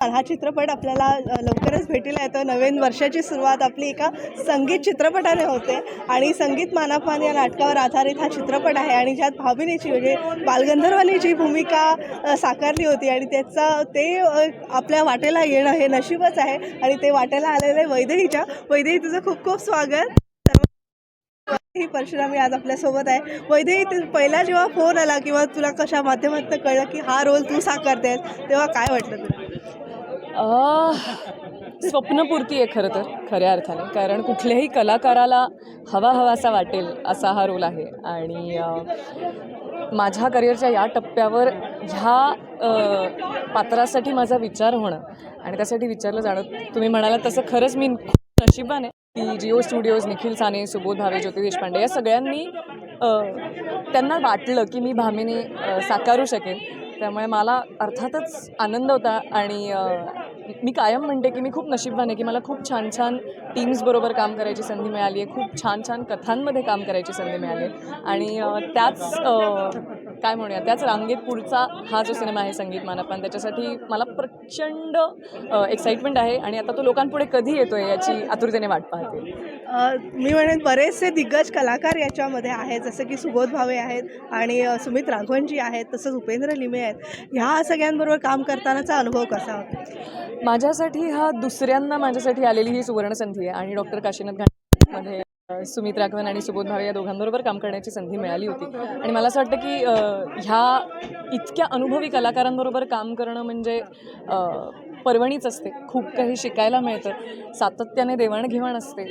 हा चित्रपट आपल्याला लवकरच भेटीला येतो. नवीन वर्षाची सुरुवात आपली एका संगीत चित्रपटाने होते. आणि संगीत मानापान या नाटकावर आधारित हा चित्रपट आहे. आणि ज्यात भाविनीची म्हणजे बालगंधर्वाने जी भूमिका साकारली होती. आणि त्याचा ते आपल्या वाटेला येणं हे नशीबच आहे. आणि ते वाटेला आलेलं आहे वैदेहीच्या वैदेही तुझं खूप खूप स्वागत. ही परशुरामी आज आपल्यासोबत आहे. वैदेही तू पहिला जेव्हा फोन आला किंवा तुला कशा माध्यमातून कळलं की हा रोल तू साकारतेस तेव्हा काय वाटलं तुला? स्वप्नपूर्ती आहे खरं तर खऱ्या अर्थाने. कारण कुठल्याही कलाकाराला हवा हवासा वाटेल असा हा रोल आहे. आणि माझ्या करिअरच्या या टप्प्यावर ह्या पात्रासाठी माझा विचार होणं आणि त्यासाठी विचारलं जाणं तुम्ही म्हणालात तसं खरंच मी खूप नशिबान आहे की जिओ स्टुडिओज निखिल साने सुबोध भावे ज्योती देशपांडे या सगळ्यांनी त्यांना वाटलं की मी भामीने साकारू शकेन. त्यामुळे मला अर्थातच आनंद होता आणि मी कायम म्हणते की मी खूप नशीबवान आहे की मला खूप छान छान टीम्सबरोबर काम करायची संधी मिळाली आहे खूप छान छान कथांमध्ये काम करायची संधी मिळाली आहे. आणि त्याच काय म्हणूया त्याच रांगेत पुढचा हा जो सिनेमा आहे संगीत मानपान त्याच्यासाठी मला प्रचंड एक्साइटमेंट आहे आणि आता तो लोकांपुढे कधी येतो आहे याची आतुरतेने वाट पाहते. मी म्हणेन बरेचसे दिग्गज कलाकार याच्यामध्ये आहेत जसं की सुबोध भावे आहेत आणि सुमित राघवनजी आहेत तसंच उपेंद्र लिमे आहेत. ह्या सगळ्यांबरोबर काम करतानाचा अनुभव कसा होता? माझ्यासाठी हा दुसऱ्यांदा माझ्यासाठी आलेली ही सुवर्णसंधी आहे आणि डॉक्टर काशीनाथ घाटमध्ये सुमित राघवन आणि सुबोध भावे या दोघांबरोबर काम करण्याची संधी मिळाली होती. आणि मला असं वाटतं की ह्या इतक्या अनुभवी कलाकारांबरोबर काम करणं म्हणजे पर्वणीच असते. खूप काही शिकायला मिळतं. सातत्याने देवाणघेवाण असते.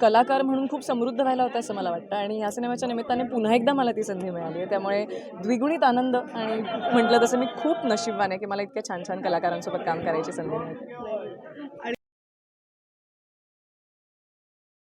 कलाकार म्हणून खूप समृद्ध व्हायला होतं असं मला वाटतं. आणि ह्या सिनेमाच्या निमित्ताने पुन्हा एकदा मला ती संधी मिळाली आहे. त्यामुळे द्विगुणित आनंद आणि म्हटलं तसं मी खूप नशीबवान आहे की मला इतक्या छान छान कलाकारांसोबत काम करायची संधी मिळते.